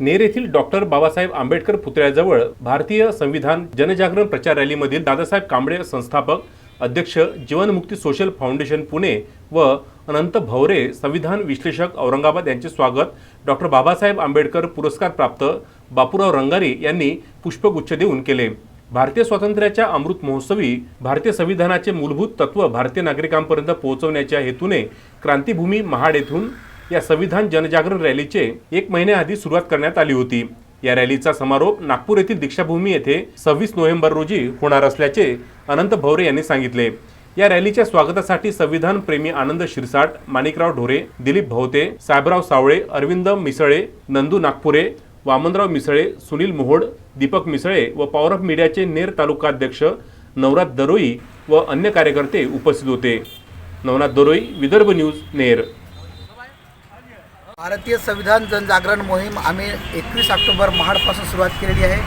नेर येथील डॉक्टर बाबासाहेब आंबेडकर पुतळ्याजवळ भारतीय संविधान जनजागरण प्रचार रॅलीमधील दादासाहेब कांबळे संस्थापक अध्यक्ष जीवनमुक्ती सोशल फाउंडेशन पुणे व अनंत भवरे संविधान विश्लेषक औरंगाबाद यांचे स्वागत. डॉक्टर बाबासाहेब आंबेडकर पुरस्कार प्राप्त बापूराव रंगारी यांनी पुष्पगुच्छ देऊन केले. भारतीय स्वातंत्र्याच्या अमृत महोत्सवी भारतीय संविधानाचे मूलभूत तत्व भारतीय नागरिकांपर्यंत पोहोचवण्याच्या हेतूने क्रांतीभूमी महाड येथून या संविधान जनजागरण रॅलीचे एक महिन्याआधी सुरुवात करण्यात आली होती. या रॅलीचा समारोप नागपूर येथील दीक्षाभूमी येथे सव्वीस नोव्हेंबर रोजी होणार असल्याचे अनंत भवरे यांनी सांगितले. या रॅलीच्या स्वागतासाठी संविधान प्रेमी आनंद शिरसाट माणिकराव ढोरे दिलीप भवते साहेबराव सावळे अरविंद मिसळे नंदू नागपुरे वामनराव मिसळे सुनील मोहोड दीपक मिसळे व पॉवर ऑफ मीडियाचे नेर तालुकाध्यक्ष नवनाथ दरोई व अन्य कार्यकर्ते उपस्थित होते. नवनाथ दरोई विदर्भ न्यूज नेर. भारतीय संविधान जनजागरण मोहीम आम्ही एकवीस ऑक्टोबर महाडपासून सुरुवात केलेली आहे.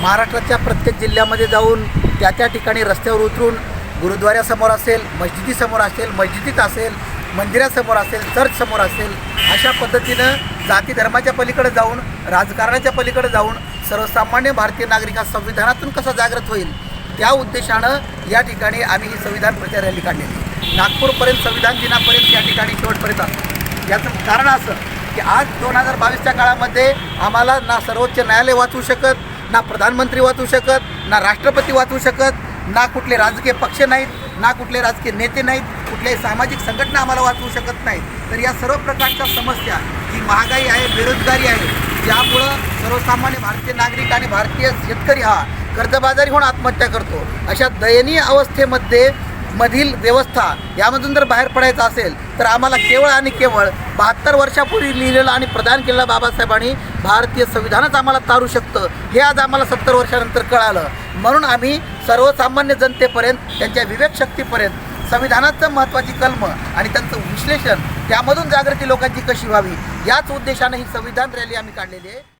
महाराष्ट्राच्या प्रत्येक जिल्ह्यामध्ये जाऊन त्या त्या ठिकाणी रस्त्यावर उतरून गुरुद्वाऱ्यासमोर असेल मस्जिदीसमोर असेल मस्जिदीत असेल मंदिरासमोर असेल चर्चसमोर असेल अशा पद्धतीनं जाती धर्माच्या पलीकडे जाऊन राजकारणाच्या पलीकडे जाऊन सर्वसामान्य भारतीय नागरिक हा संविधानातून कसा जागृत होईल त्या उद्देशानं या ठिकाणी आम्ही ही संविधान प्रचार रॅली काढलेली नागपूरपर्यंत संविधान दिनापर्यंत या ठिकाणी शेवटपर्यंत याचं कारण असं की आज दोन हजार बावीसच्या काळामध्ये आम्हाला ना सर्वोच्च न्यायालय वाचवू शकत ना प्रधानमंत्री वाचवू शकत ना राष्ट्रपती वाचवू शकत ना कुठले राजकीय पक्ष नाहीत ना कुठले राजकीय नेते नाहीत कुठल्याही सामाजिक संघटना आम्हाला वाचवू शकत नाहीत. तर या सर्व प्रकारच्या समस्या जी महागाई आहे बेरोजगारी आहे ज्यामुळं सर्वसामान्य भारतीय नागरिक आणि भारतीय शेतकरी हा कर्जबाजारी होऊन आत्महत्या करतो. अशा दयनीय अवस्थेमध्ये मधील व्यवस्था यामधून जर बाहेर पडायचं असेल तर आम्हाला केवळ आणि केवळ बहात्तर वर्षापूर्वी लिहिलेलं आणि प्रदान केलेलं बाबासाहेबांनी भारतीय संविधानच आम्हाला तारू शकतं. हे आज आम्हाला सत्तर वर्षानंतर कळालं. म्हणून आम्ही सर्वसामान्य जनतेपर्यंत त्यांच्या विवेकशक्तीपर्यंत संविधानाचं महत्त्वाची कलम आणि त्यांचं विश्लेषण त्यामधून जागृती लोकांची कशी व्हावी याच उद्देशाने ही संविधान रॅली आम्ही काढलेली आहे.